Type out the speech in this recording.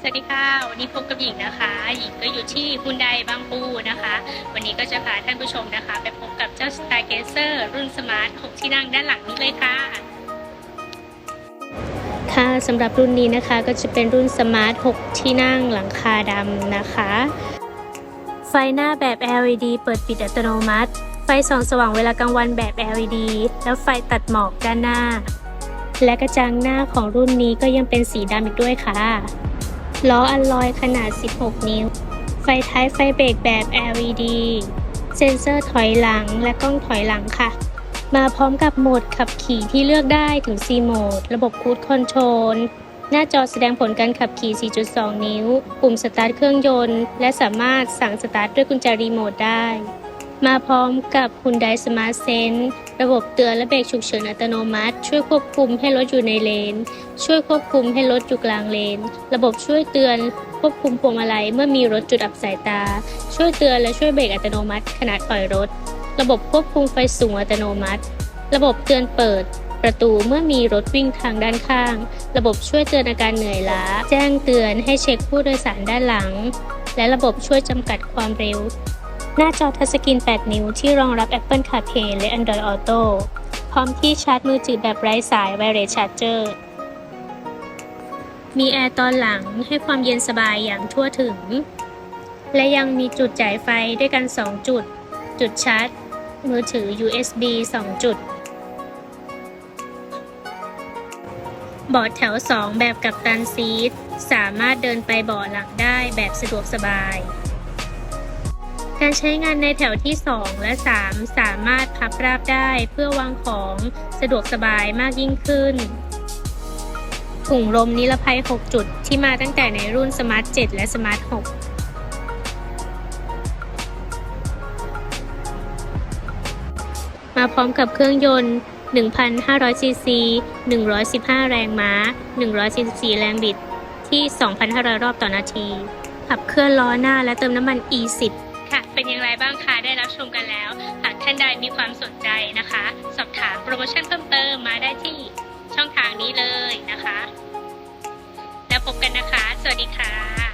สวัสดีค่ะ วันนี้พบกับหญิงนะคะ หญิงก็อยู่ที่ฮุนไดบางปูนะคะ วันนี้ก็จะพาท่านผู้ชมนะคะ ไปพบกับเจ้า Stargazer รุ่นสมาร์ท 6 ที่นั่งด้านหลังนี้เลยค่ะ ค่ะสำหรับรุ่นนี้นะคะก็จะเป็นรุ่นสมาร์ท 6 ที่นั่งหลังคาดำนะคะ ไฟหน้าแบบ LED เปิดปิดอัตโนมัติ ไฟส่องสว่างเวลากลางวันแบบ LED แล้วไฟตัดหมอกด้านหน้า และกระจังหน้าของรุ่นนี้ก็ยังเป็นสีดำอีกด้วยค่ะ ล้ออัลลอยขนาด 16 นิ้ว ไฟท้ายไฟเบรกแบบ LED เซ็นเซอร์ถอยหลังและกล้องถอยหลังค่ะ มาพร้อมกับโหมดขับขี่ที่เลือกได้ถึง 4 โหมด ระบบคูดคอนโทรลหน้าจอแสดงผลการขับขี่ 4.2 นิ้ว ปุ่มสตาร์ทเครื่องยนต์ และสามารถสั่งสตาร์ทด้วยกุญแจรีโมทได้ มาพร้อมกับ Hyundai Smart Sense ระบบเตือนและเบรกฉุกเฉินอัตโนมัติ ช่วยควบคุมให้รถอยู่ในเลน ช่วยควบคุมให้รถอยู่กลางเลน ระบบช่วยเตือนควบคุมพวงมาลัยเมื่อมีรถจุดอับสายตา ช่วยเตือนและช่วยเบรกอัตโนมัติขณะถอยรถ ระบบควบคุมไฟสูงอัตโนมัติ ระบบเตือนเปิด ประตูเมื่อมีรถวิ่งทางด้านข้าง ระบบช่วยเตือนอาการเหนื่อยล้า แจ้งเตือนให้เช็คผู้โดยสารด้านหลัง และระบบช่วยจำกัดความเร็ว หน้าจอทัชสกรีน 8 นิ้วที่รองรับ Apple CarPlay และ Android Auto พร้อมที่ชาร์จมือถือแบบไร้สาย Wireless Charger มีแอร์ตอนหลังให้ความเย็นสบายอย่างทั่วถึง และยังมีจุดจ่ายไฟด้วยกัน 2 จุด จุดชาร์จ มือถือ USB 2 จุดเบาะแถว 2 แบบกับตันซีทสามารถเดินไปเบาะหลังได้แบบสะดวกสบาย การใช้งานในแถวที่ 2 และ 3 สามารถพับราบได้เพื่อวางของสะดวกสบายมากยิ่งขึ้นถุงลมนิรภัย 6 จุดที่มาตั้งแต่ในรุ่น Smart 7และ Smart 6มาพร้อมกับเครื่องยนต์ 1,500 ซีซี 115 แรงม้า 144 แรงบิด ที่ 2,500 รอบต่อนาที ขับเคลื่อนล้อหน้าและเติมน้ำมัน E10 เป็นอย่างไรบ้างคะได้รับชมกันแล้ว หากท่านใดมีความสนใจนะคะ สอบถามโปรโมชั่นเพิ่มเติมมาได้ที่ช่องทางนี้เลยนะคะ แล้วพบกันนะคะ สวัสดีค่ะ